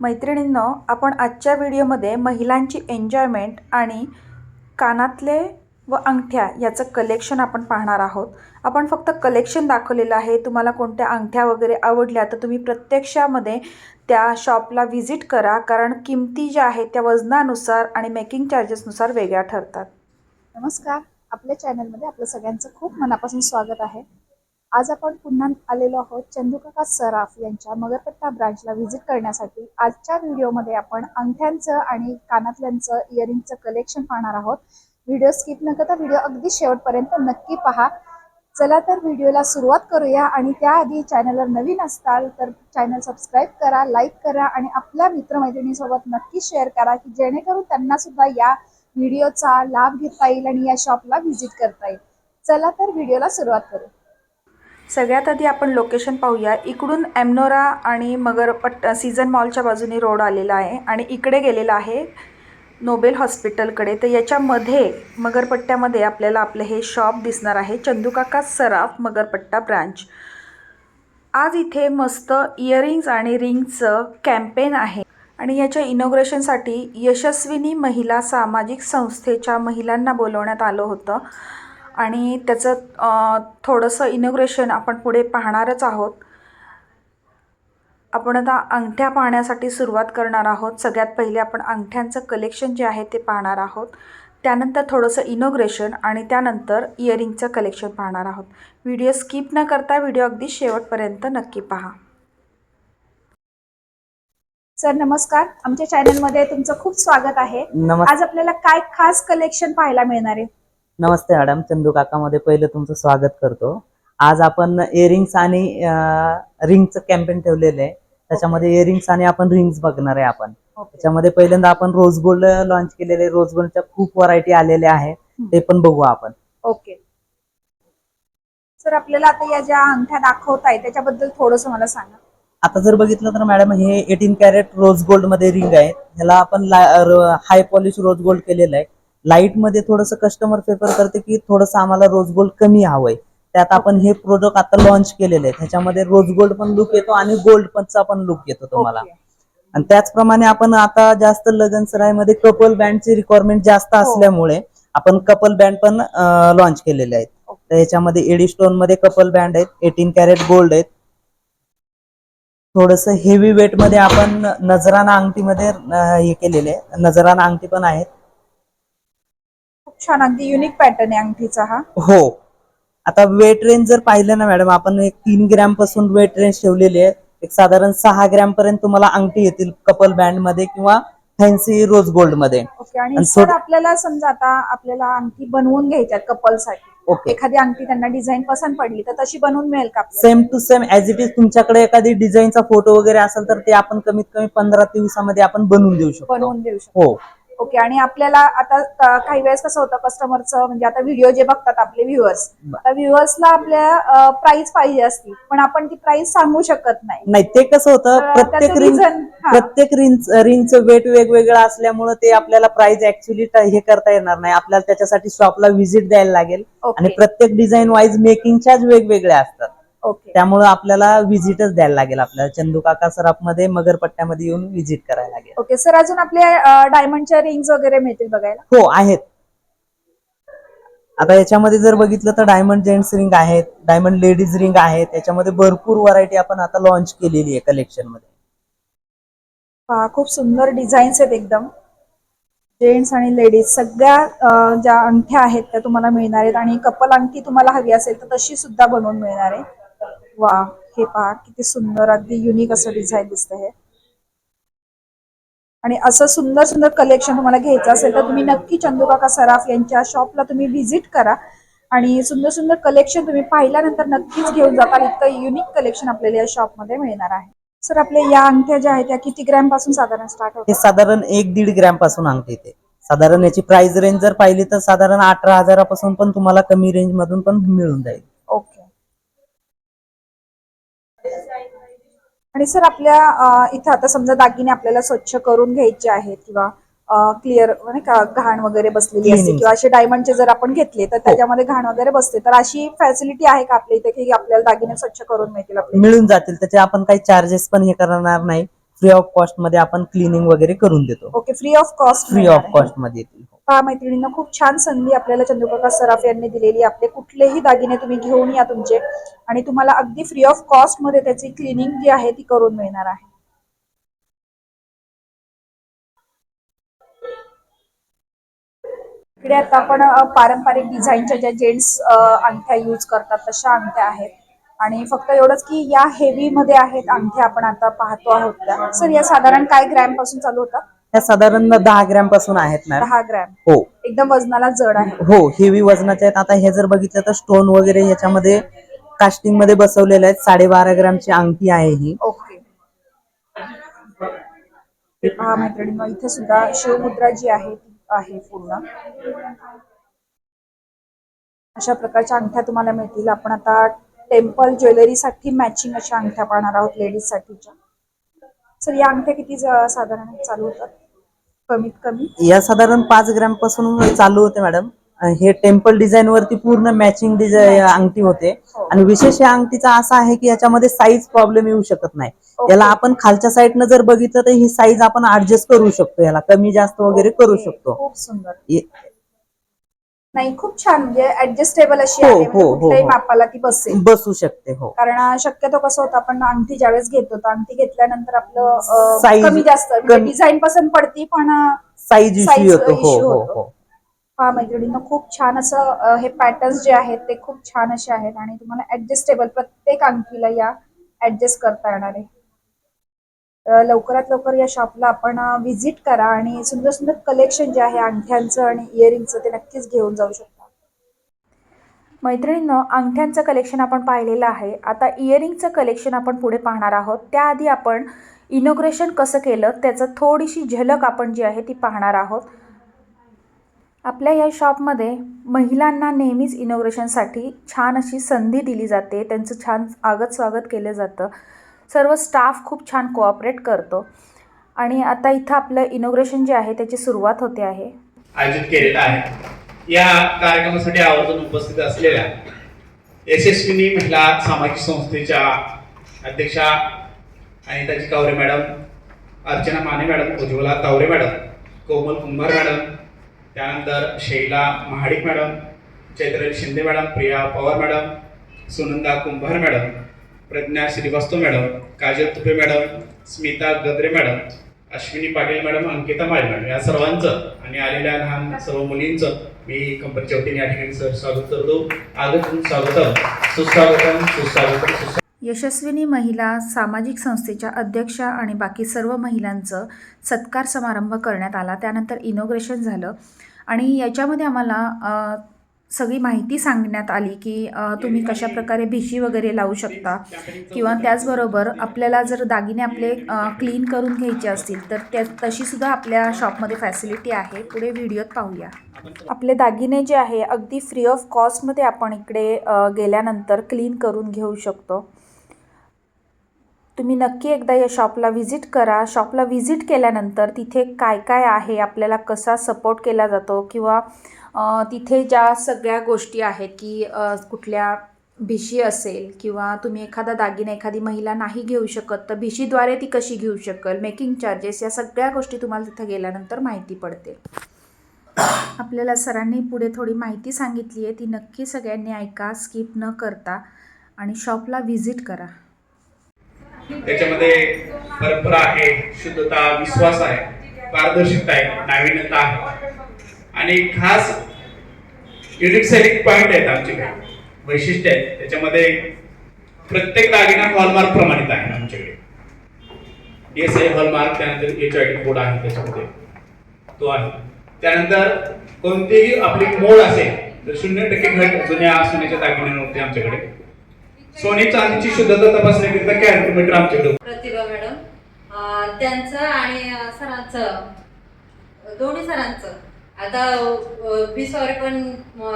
मैत्रिणींनो आपण आजच्या व्हिडिओमध्ये महिलांची एन्जॉयमेंट आणि कानातले व अंगठ्या याचं कलेक्शन आपण पाहणार आहोत. आपण फक्त कलेक्शन दाखवलेलं आहे. तुम्हाला कोणत्या अंगठ्या वगैरे आवडल्या तर तुम्ही प्रत्यक्षामध्ये त्या शॉपला व्हिजिट करा. कारण किमती ज्या आहेत त्या वजनानुसार आणि मेकिंग चार्जेसनुसार वेगळ्या ठरतात. नमस्कार. आपल्या चॅनलमध्ये आपलं सगळ्यांचं खूप मनापासून स्वागत आहे. आज आपण पुन्हा आलेलो आहोत चंदुकाका सराफ यांच्या मगरपट्टा ब्रांचला व्हिजिट करण्यासाठी. आजच्या व्हिडिओमध्ये आपण अंगठ्यांचं आणि कानातल्यांचं इयरिंगचं कलेक्शन पाहणार आहोत. व्हिडिओ स्किप न करता व्हिडिओ अगदी शेवटपर्यंत नक्की पहा. चला तर व्हिडिओला सुरुवात करूया आणि त्याआधी चॅनलवर नवीन असताल तर चॅनल सबस्क्राईब करा लाईक करा आणि आपल्या मित्रमैत्रिणीसोबत नक्की शेअर करा की जेणेकरून त्यांना सुद्धा या व्हिडिओचा लाभ घेता येईल आणि या शॉपला व्हिजिट करता येईल. चला तर व्हिडिओला सुरुवात करू. सगळ्यात आधी आपण लोकेशन पाहूया. इकडून एमनोरा आणि मगरपट्ट सीझन मॉलच्या बाजूने रोड आलेला आहे आणि इकडे गेलेला आहे नोबेल हॉस्पिटलकडे तर याच्यामध्ये मगरपट्ट्यामध्ये आपल्याला आपलं हे शॉप दिसणार आहे. चंदुकाका सराफ मगरपट्टा ब्रांच आज इथे मस्त इयरिंग्ज आणि रिंगचं कॅम्पेन आहे. आणि याच्या इनॉग्रेशनसाठी यशस्विनी महिला सामाजिक संस्थेच्या महिलांना बोलवण्यात आलं होतं. आणि त्याचं थोडंसं इनॉग्रेशन आपण पुढे पाहणारच आहोत. आपण आता अंगठ्या पाहण्यासाठी सुरुवात करणार आहोत. सगळ्यात पहिले आपण अंगठ्यांचं कलेक्शन जे आहे ते पाहणार आहोत. त्यानंतर थोडंसं इनॉग्रेशन आणि त्यानंतर इयरिंगचं कलेक्शन पाहणार आहोत. व्हिडिओ स्किप न करता व्हिडिओ अगदी शेवटपर्यंत नक्की पहा. सर नमस्कार. आमच्या चॅनलमध्ये तुमचं खूप स्वागत आहे. आज आपल्याला काय खास कलेक्शन पाहायला मिळणार आहे? नमस्ते मॅडम चंदू काकामध्ये पहिलं तुमचं स्वागत करतो. आज आपण इयरिंग्स आणि रिंगचं कॅम्पेन ठेवलेलं आहे. त्याच्यामध्ये इयरिंग्स आणि आपण रिंग्स बघणार आहे आपण. त्याच्यामध्ये पहिल्यांदा आपण रोज गोल्ड लॉन्च केलेले रोज गोल्डच्या खूप व्हरायटी आलेल्या आहेत ते पण बघू आपण. ओके. सर आपल्याला आता या ज्या अंगठ्या दाखवत आहे त्याच्याबद्दल थोडंसं मला सांगा. आता जर बघितलं तर मॅडम हे एटीन कॅरेट रोज गोल्डमध्ये रिंग आहे ह्याला आपण हाय पॉलिश रोज गोल्ड केलेलं आहे. लाइटमध्ये थोडस कस्टमर प्रेफर करते की थोडस आम्हाला रोज गोल्ड कमी हवंय. त्यात आपण हे प्रोडक्ट आता लॉन्च केलेले आहे त्याच्यामध्ये रोज गोल्ड पण लुक येतो आणि गोल्ड पणचा पण लुक येतो तुम्हाला. आणि त्याचप्रमाणे आपण आता जास्त लगन सरायमध्ये कपल बँडची रिक्वायरमेंट जास्त हो. असल्यामुळे आपण कपल बँड पण लॉन्च केलेले आहेत. तर याच्यामध्ये एडी स्टोनमध्ये कपल बँड आहेत एटीन कॅरेट गोल्ड आहेत. थोडस हेवी वेटमध्ये आपण नजराना अंगठीमध्ये हे केलेले. आहे नजराना अंगठी पण आहेत. खूप छान अगदी युनिक पॅटर्न आहे अंगठीचा हा. हो. आता वेट रेंज जर पाहिलं ना मॅडम आपण एक तीन ग्रॅमपासून वेट रेंज ठेवलेली आहे. एक साधारण सहा ग्रॅम पर्यंत तुम्हाला अंगठी येतील कपल बँडमध्ये किंवा फॅन्सी रोज गोल्डमध्ये. ओके आणि आणि सर थोडं- आपल्याला समजा आता आपल्याला अंगठी बनवून घ्यायच्यात कपलसाठी ओके एखादी अंगठी त्यांना डिझाईन पसंत पडली तर तशी बनवून मिळेल का आपल्याला? Same to same as it is तुमच्याकडे एखादी डिझाईनचा फोटो वगैरे असेल तर ते आपण कमीत कमी पंधरा ते दिवसामध्ये आपण बनवून देऊ शकतो. बनवून देऊ शकतो. हो. ओके आणि आपल्याला आता काही वेळेस कसं होतं कस्टमरचं म्हणजे आता व्हिडिओ जे बघतात आपले व्ह्युअर्स आता व्ह्युअर्सला आपल्या प्राइस पाहिजे असती पण आपण ती प्राइस सांगू शकत नाही. नाही ते कसं होतं प्रत्येक रिंग. प्रत्येक रिंग रिंगचं वेट वेगवेगळं असल्यामुळे ते आपल्याला प्राइस ऍक्च्युली हे करता येणार नाही. आपल्याला त्याच्यासाठी शॉपला व्हिजिट द्यायला लागेल. आणि प्रत्येक डिझाईन वाईज मेकिंग चार्ज वेगवेगळ्या असतात. त्यामुळे आपल्याला व्हिजिटच द्यायला लागेल आपल्याला. चंदू काका सराफमध्ये मगरपट्ट्यामध्ये येऊन व्हिजिट करायला लागेल. ओके सर अजून आपले डायमंडच्या रिंग्स वगैरे मिळतील बघायला? हो आहेत. आता याच्यामध्ये जर बघितलं तर डायमंड जेंट्स रिंग आहेत डायमंड लेडीज रिंग आहेत त्याच्यामध्ये भरपूर व्हरायटी आपण आता लॉन्च केलेली आहे कलेक्शनमध्ये. खूप सुंदर डिझाईन्स आहेत एकदम. जेंट्स आणि लेडीज सगळ्या ज्या अंगठ्या आहेत त्या तुम्हाला मिळणार आहेत आणि कपल अंगठी तुम्हाला हवी असेल तर तशी सुद्धा बनवून मिळणार आहे. वा हे पहा किती सुंदर अगदी युनिक असं डिझाईन दिसत हे. आणि असं सुंदर सुंदर कलेक्शन तुम्हाला घ्यायचं असेल तर तुम्ही नक्की चंदुकाका सराफ यांच्या शॉपला तुम्ही व्हिजिट करा. आणि सुंदर सुंदर कलेक्शन तुम्ही पाहिल्यानंतर नक्कीच घेऊन जाताल इतकं युनिक कलेक्शन आपल्याला या शॉपमध्ये मिळणार आहे. सर आपल्या या अंगठ्या ज्या आहेत त्या किती ग्रॅमपासून साधारण स्टार्ट होते साधारण एक दीड ग्रॅमपासून अंगठी येते साधारण याची प्राइस रेंज जर पाहिली तर साधारण अठरा हजारापासून पण तुम्हाला कमी रेंज मधून पण मिळून जाईल. आणि सर आपल्या इथं आता समजा दागिने आपल्याला स्वच्छ करून घ्यायचे आहेत किंवा क्लिअर का घाण वगैरे बसलेली असते. किंवा असे डायमंडचे जर आपण घेतले तर त्याच्यामध्ये घाण वगैरे बसते. तर अशी फॅसिलिटी आहे का आपल्या इथे की आपल्याला दागिने स्वच्छ करून मिळतील आपले मिळून जातील. त्याचे आपण काही चार्जेस पण हे करणार नाही. फ्री ऑफ कॉस्टमध्ये आपण क्लिनिंग वगैरे करून देतो. Okay free of cost free of कॉस्टमध्ये येतील. पहा मैत्रिणींना खूप छान संधी आपल्याला चंद्रप्रकाश सराफ यांनी दिलेली आपले कुठलेही दागिने तुम्ही घेऊन या तुमचे. आणि तुम्हाला अगदी फ्री ऑफ कॉस्टमध्ये त्याची क्लिनिंग जी आहे ती करून मिळणार आहे. इकडे आता आपण पारंपरिक डिझाईनच्या ज्या जेंट्स अंगठ्या यूज करतात तशा अंगठ्या आहेत. आणि फक्त एवढंच की या हेवी मध्ये आहेत अंगठ्या आपण आता पाहतो आहोत त्या. सर या साधारण काय ग्रॅमपासून चालू होतात त्या साधारण दहा ग्रॅमपासून आहेत मॅम दहा ग्रॅम. हो. एकदम वजनाला जड आहे. हो हेवी वजनाचे आहेत. आता हे जर बघितलं तर स्टोन वगैरे याच्यामध्ये कास्टिंगमध्ये बसवलेले आहेत. साडेबारा ग्रॅमची अंगठी आहे ही. ओके. पहा मैत्रिणींनो इथे सुद्धा शिवमुद्रा जी आहे ती आहे पूर्ण. अशा प्रकारच्या अंगठ्या तुम्हाला मिळतील. आपण आता टेम्पल ज्वेलरीसाठी मॅचिंग अशा अंगठ्या पाहणार आहोत लेडीज साठीच्या. सर या अंगठ्या किती साधारण चालू होतात? कमीत कमी? या साधारण पाच ग्रॅमपासून चालू होते मॅडम. हे टेम्पल डिझाईन वरती पूर्ण मॅचिंग डिझाईन अंगठी होते. हो. आणि विशेष या अंगठीचा असा आहे की याच्यामध्ये साईज प्रॉब्लेम येऊ शकत नाही. याला आपण खालच्या साईडनं जर बघितलं तर ही साईज आपण ऍडजस्ट करू शकतो याला. कमी जास्त वगैरे करू. शकतो. खूप सुंदर. नाही खूप छान म्हणजे ऍडजस्टेबल अशी हो, आहे म्हणजे हो, हो, कुठल्याही हो. मापाला ती बसेल बसू शकते हो कारण शक्यतो कसं होतं आपण अंगठी ज्यावेळेस घेतो तर अंगठी घेतल्यानंतर आपलं अं, Size कमी जास्त कमी- डिझाईन पसंत पडती पण साईज Size इश्यू येतो हो issue हो होतो. हो हा मैत्रिणींना खूप छान असं अं, हे पॅटर्न्स जे आहेत ते खूप छान असे आहेत आणि तुम्हाला ऍडजस्टेबल प्रत्येक अंगठीला या ऍडजस्ट करता येणार आहे तर लवकरात लवकर या शॉपला आपण व्हिजिट करा आणि सुंदर सुंदर कलेक्शन जे आहे अंगठ्यांचं आणि इयरिंगचं ते नक्कीच घेऊन जाऊ शकता. मैत्रिणींनो अंगठ्यांचं कलेक्शन आपण पाहिलेलं आहे. आता इयरिंगचं कलेक्शन आपण पुढे पाहणार आहोत. त्याआधी आपण इनोग्रेशन कसं केलं त्याचं थोडीशी झलक आपण जी आहे ती पाहणार आहोत. आपल्या या शॉपमध्ये महिलांना नेहमीच इनोग्रेशनसाठी छान अशी संधी दिली जाते. त्यांचं छान आगत स्वागत केलं जातं. सर्व स्टाफ खूप छान कोऑपरेट करतो. आणि आता इथं आपलं इनोग्रेशन जे आहे त्याची सुरुवात होते आहे. आयोजित केलेला आहे. या कार्यक्रमासाठी आवर्जून उपस्थित असलेल्या यशस्विनी महिला सामाजिक संस्थेच्या अध्यक्षा Anitaji Kaware madam Archana Mane madam Ujjwala Taware madam Komal Kumbhar madam त्यानंतर Shaila Mahadik madam Chaitrali Shinde madam Priya Pawar madam Sunanda Kumbhar madam Pragya Shrivastava madam Kajal Tupe madam Smita Gadre madam Ashwini Patil madam Ankita Mali madam या सर्वांचं आणि आलेल्या लहान सर्व मुलींचं मी कंपनीच्या वतीने या ठिकाणी सर स्वागत करतो. आगतम स्वागतम. सुस्वागतम सुस्वागतम सुस्वागतम. यशस्विनी महिला सामाजिक संस्थेच्या अध्यक्षा आणि बाकी सर्व महिलांचं सत्कार समारंभ करण्यात आला. त्यानंतर इनोग्रेशन झालं. आणि याच्यामध्ये आम्हाला सगळी माहिती सांगण्यात आली की तुम्ही कशा प्रकारे भिशी वगैरे लावू शकता? किंवा त्याचबरोबर आपल्याला जर दागिने आपले क्लीन करून घ्यायचे असतील तर त्या तशीसुद्धा आपल्या शॉपमध्ये फॅसिलिटी आहे. पुढे व्हिडिओत पाहूया. आपले दागिने जे आहे अगदी फ्री ऑफ कॉस्टमध्ये आपण इकडे गेल्यानंतर क्लीन करून घेऊ शकतो. तुम्ही नक्की एकदा या शॉपला व्हिजिट करा. शॉपला व्हिजिट केल्यानंतर तिथे काय काय आहे? आपल्याला कसा सपोर्ट केला जातो? किंवा तिथे ज्या सगळ्या गोष्टी आहेत की कुठल्या भिशी असेल किंवा तुम्ही एखादा दागिना एखादी महिला नाही घेऊ शकत तर भिशीद्वारे ती कशी घेऊ शकेल? मेकिंग चार्जेस या सगळ्या गोष्टी तुम्हाला तिथे गेल्यानंतर माहिती पडतील. आपल्याला सरांनी पुढे थोडी माहिती सांगितली आहे. ती नक्की सगळ्यांनी ऐका स्किप न करता आणि शॉपला व्हिजिट करा. त्याच्यामध्ये परंपरा आहे शुद्धता विश्वास आहे पारदर्शकता आहे नाविन्यता आहे. आणि खास युनिक सेलिंग पॉइंट आहेत आमच्याकडे वैशिष्ट्य आहेत. त्याच्यामध्ये प्रत्येक दागिना हॉलमार्क प्रमाणित आहे आमच्याकडे एस आय हॉलमार्क त्यानंतर एच आय कोड आहे त्याच्यामध्ये. तो आहे. त्यानंतर कोणतेही आपली मोड असेल तर शून्य टक्के घट जुन्या सोन्याच्या दागिन्यांवरती आमच्याकडे सोने चांदीची शुद्धता तपासण्याकरिता कॅल्क्युलेटर आमच्याकडे प्रतिभा मॅडम अं, त्यांचं आणि सरांचं दोन्ही सरांचं. आता बी सॉरी पण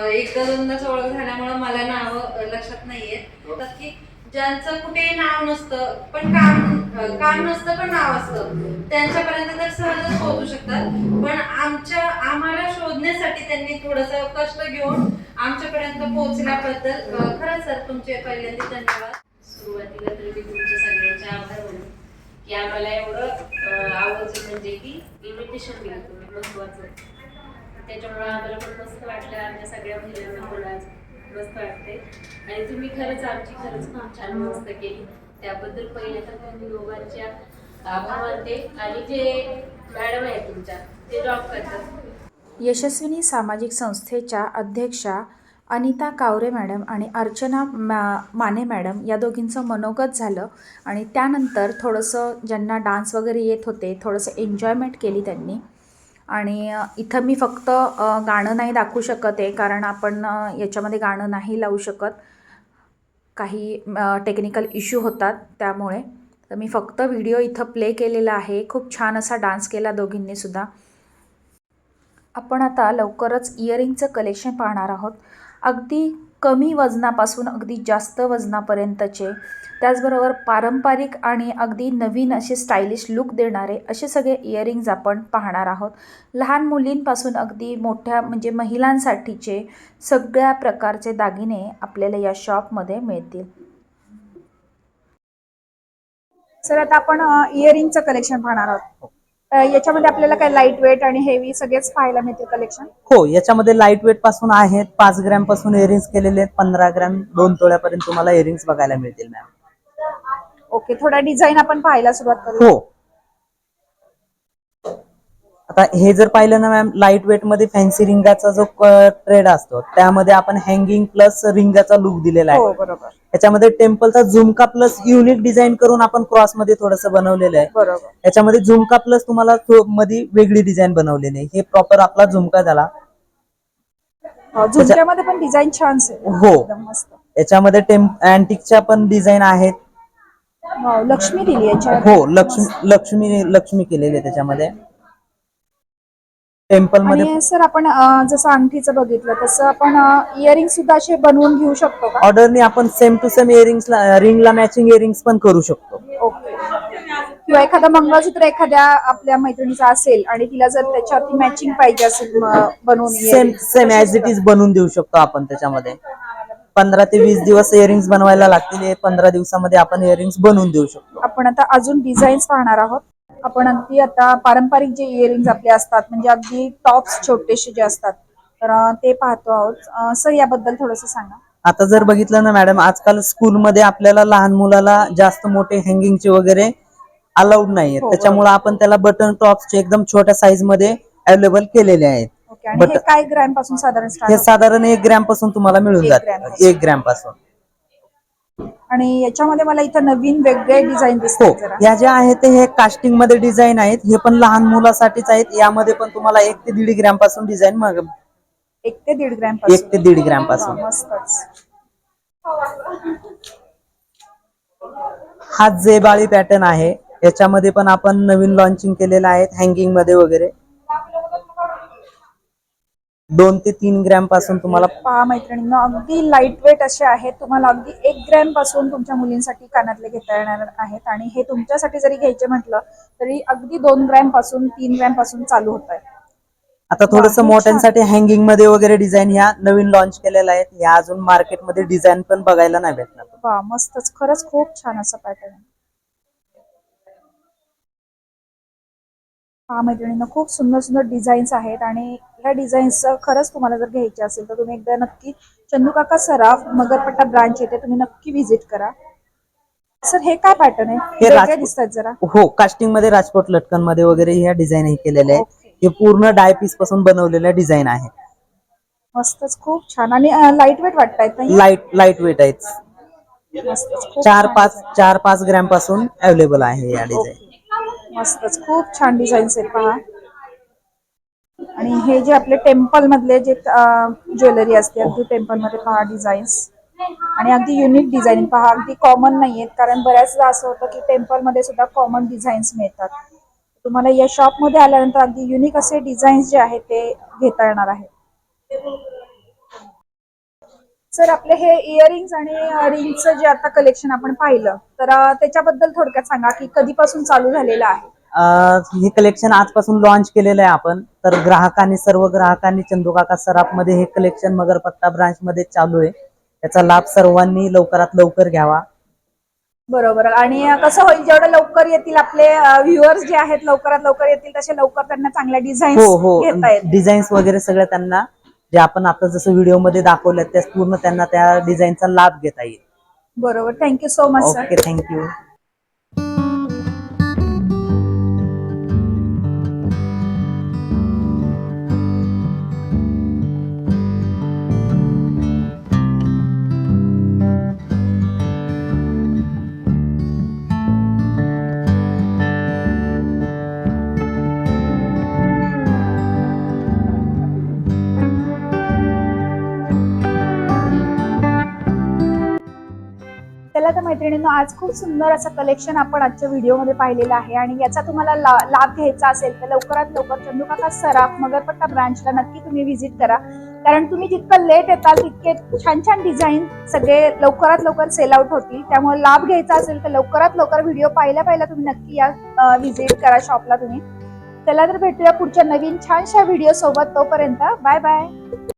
एकदा दोनदाच ओळख झाल्यामुळं मला नाव लक्षात नाहीये. तर की ज्यांचं कुठेही नाव नसतं पण काम काम नसतं पण नाव असतं. त्यांच्यापर्यंत तर सहजच पोहोचू शकतात. पण आमच्या आम्हाला शोधण्यासाठी त्यांनी थोडस कष्ट घेऊन आमच्यापर्यंत पोहोचल्याबद्दल खरंच सर तुमचे पहिल्यांदा धन्यवाद. सुरुवातीला तर मी तुमच्या सगळ्यांचे आभार म्हणून की आम्हाला एवढं आवडचं म्हणजे की इन्व्हिटेशन दिलं तुम्ही महत्वाचं. त्याच्यामुळे आम्हाला पण मस्त वाटलं आमच्या सगळ्या महिलांना पण आज मस्त वाटते आणि तुम्ही खरंच आमची खरंच खूप छान मस्त केली. त्याबद्दल पहिले तर मी दोघांच्या आभार मानते. आणि जे मॅडम आहे तुमच्या ते जॉब करतात. यशस्विनी सामाजिक संस्थेच्या अध्यक्षा अनिता कावरे मॅडम आणि अर्चना मा माने मॅडम या दोघींचं मनोगत झालं आणि त्यानंतर थोडंसं ज्यांना डान्स वगैरे येत होते थोडंसं एन्जॉयमेंट केली त्यांनी. आणि इथं मी फक्त गाणं नाही दाखवू शकत आहे कारण आपण याच्यामध्ये गाणं नाही लावू शकत. काही टेक्निकल इश्यू होतात त्यामुळे. तर मी फक्त व्हिडिओ इथं प्ले केलेला आहे. खूप छान असा डान्स केला दोघींनीसुद्धा आपण आता लवकरच इयरिंगचं कलेक्शन पाहणार आहोत. अगदी कमी वजनापासून अगदी जास्त वजनापर्यंतचे त्याचबरोबर पारंपरिक आणि अगदी नवीन असे स्टायलिश लुक देणारे असे सगळे इयरिंग्ज आपण पाहणार आहोत. लहान मुलींपासून अगदी मोठ्या म्हणजे महिलांसाठीचे सगळ्या प्रकारचे दागिने आपल्याला या शॉपमध्ये मिळतील. सर आता आपण इयरिंगचं कलेक्शन पाहणार आहोत. याच्यामध्ये आपल्याला काय लाइट वेट आणि हेवी सगळेच पाहायला मिळतील कलेक्शन हो याच्यामध्ये लाइट वेटपासून आहेत पाच ग्रॅमपासून इयरिंग्स केलेले आहेत पंधरा ग्रॅम दोन तोळ्यापर्यंत तुम्हाला इयरिंग्स बघायला मिळतील मॅम ओके थोडा डिझाईन आपण पाहायला सुरुवात करू हो. आता हे जर पाहिलं ना मॅम लाइट वेटमध्ये फॅन्सी रिंगाचा जो ट्रेड असतो त्यामध्ये आपण हँगिंग प्लस रिंगाचा लुक दिलेला हो आहे बरोबर. त्याच्यामध्ये टेम्पलचा झुमका प्लस युनिक डिझाईन करून आपण क्रॉसमध्ये थोडस बनवलेलं आहे. बरोबर. याच्यामध्ये झुमका प्लस तुम्हाला मध्ये वेगळी डिझाईन बनवलेली आहे. हे प्रॉपर आपला झुमका झाला. हो, झुमक्यामध्ये पण डिझाईन छान हो. याच्यामध्ये अँटिकच्या पण डिझाईन आहेत. वाव, लक्ष्मी दिली हो लक्ष्मी लक्ष्मी लक्ष्मी केलेली आहे त्याच्यामध्ये. टेम्पलमध्ये आणि सर आपण अ, जसं अंगठीचं बघितलं तसं आपण इयरिंग सुद्धा असे बनवून घेऊ शकतो का? ऑर्डरने आपण सेम टू सेम इयरिंग्स रिंगला मॅचिंग इयरिंग्स पण करू शकतो. ओके. किंवा एखादा मंगळसूत्र एखाद्या आपल्या मैत्रिणीचा असेल आणि तिला जर त्याच्यावरती मॅचिंग पाहिजे असेल म, बनवून same same as it. Is बनवून देऊ शकतो आपण त्याच्यामध्ये. पंधरा ते वीस दिवस इयरिंग्स बनवायला लागतील हे पंधरा दिवसामध्ये आपण इयरिंग्स बनवून देऊ शकतो. आपण आता अजून डिझाईन्स पाहणार आहोत. आपण अगदी आता पारंपरिक जे इयरिंग आपले असतात म्हणजे अगदी टॉप्स छोटेसे जे असतात तर ते पाहतो आहोत. सर याबद्दल थोडंसं सांगा. आता जर बघितलं ना मॅडम आजकाल स्कूलमध्ये आपल्याला लहान मुलाला जास्त मोठे हँगिंगचे वगैरे अलाउड नाहीये हो, त्याच्यामुळे आपण त्याला बटन टॉप्सचे एकदम छोट्या साईजमध्ये अवेलेबल केलेले आहेत. काय ग्रॅमपासून साधारण हे साधारण एक ग्रॅमपासून तुम्हाला मिळून जाते. एक ग्रॅमपासून. आणि याच्यामध्ये मला इथं नवीन वेगळे डिझाईन हो दिसतात जरा. या ज्या आहेत ते हे कास्टिंगमध्ये डिझाईन आहेत हे पण लहान मुलासाठीच आहेत. यामध्ये पण तुम्हाला एक ते दीड ग्रॅमपासून डिझाईन एक ते दीड ग्रॅम एक ते दीड ग्रॅमपासून. मस्तच. हा जेबाळी पॅटर्न आहे याच्यामध्ये पण आपण नवीन लॉन्चिंग केलेला आहे हँगिंगमध्ये वगैरे. दोन ते तीन ग्रॅमपासून तुम्हाला पहा मैत्रिणींनो अगदी लाइट वेट असे आहेत. तुम्हाला अगदी एक ग्रॅमपासून तुमच्या मुलींसाठी कानातले घेता येणार आहेत. आणि हे तुमच्यासाठी जरी घ्यायचे म्हटलं तरी अगदी दोन ग्रॅमपासून तीन ग्रॅमपासून चालू होत आहे. आता थोडस मोठ्यांसाठी हँगिंगमध्ये वगैरे डिझाईन ह्या नवीन लॉन्च केलेल्या आहेत. ह्या अजून मार्केटमध्ये डिझाईन पण बघायला नाही भेटणार. वा मस्तच. खरंच खूप छान असं पॅटर्न हा मैत्रिणींनो खूप सुंदर सुंदर डिझाईन्स आहेत आणि ह्या डिझाईन्स खरंच तुम्हाला जर घ्यायचे असेल तर तुम्ही एकदा नक्की चंदूकाका सराफ मगरपट्टा ब्रांच येते तुम्ही नक्की व्हिजिट करा. सर हे काय पॅटर्न आहे? दिसतात जरा. हो कास्टिंगमध्ये राजकोट लटकनमध्ये वगैरे ह्या डिझाईन हे केलेल्या आहेत. हे पूर्ण डाय पीसपासून बनवलेल्या डिझाईन आहेत. मस्तच खूप छान. आणि लाइट वेट नाही लाइट लाइट वेट आहेत. चार पाच. चार पाच ग्रॅमपासून अवेलेबल आहे या डिझाईन. मस्तच खूप छान डिझाईन्स आहेत पहा. आणि हे जे आपले टेम्पल मधले जे ज्वेलरी असते अगदी टेम्पलमध्ये पहा डिझाईन्स आणि अगदी युनिक डिझाईन पहा अगदी कॉमन नाहीयेत. कारण बऱ्याचदा असं होतं की टेम्पलमध्ये सुद्धा कॉमन डिझाईन्स मिळतात. तुम्हाला या शॉपमध्ये आल्यानंतर अगदी युनिक असे डिझाईन्स जे आहेत ते घेता येणार आहेत. सर आपले हे इयरिंग्स आणि रिंगचं जे आता कलेक्शन आपण पाहिलं तर त्याच्याबद्दल थोडक्यात सांगा की कधीपासून चालू झालेलं आहे? हे कलेक्शन आजपासून लॉन्च केलेलं आहे आपण. तर ग्राहकांनी सर्व ग्राहकांनी चंदुकाका सराफमध्ये हे कलेक्शन मगरपत्ता ब्रांच मध्ये चालू आहे. त्याचा लाभ सर्वांनी लवकरात लवकर घ्यावा. बरोबर. आणि कसं होईल जेवढं लवकर येतील आपले व्ह्युअर्स जे आहेत लवकरात लवकर येतील तसे लवकर त्यांना चांगल्या डिझाईन हो हो. डिझाईन्स वगैरे सगळं त्यांना जे आपण आता जसं व्हिडिओमध्ये दाखवलं त्या पूर्ण त्यांना त्या डिझाईनचा लाभ घेता येईल. बरोबर. Thank you so much sir okay thank you त्याला तर मैत्रिणींनो आज खूप सुंदर असं कलेक्शन आपण आजच्या व्हिडिओमध्ये पाहिलेलं आहे. आणि याचा तुम्हाला ला- लाभ घ्यायचा असेल तर लवकरात लवकर चंदुकाका सराफ मगरपट्टा ब्रांचला नक्की तुम्ही व्हिजिट करा. कारण तुम्ही जितकं लेट येताल तितके छान छान डिझाईन सगळे लवकरात लवकर सेल आउट होतील. त्यामुळे लाभ घ्यायचा असेल तर लवकरात लवकर व्हिडिओ पाहिल्या पाहिला तुम्ही नक्की या व्हिजिट करा शॉपला तुम्ही. चला तर भेटूया पुढच्या नवीन छानशा व्हिडिओ सोबत तोपर्यंत. Bye bye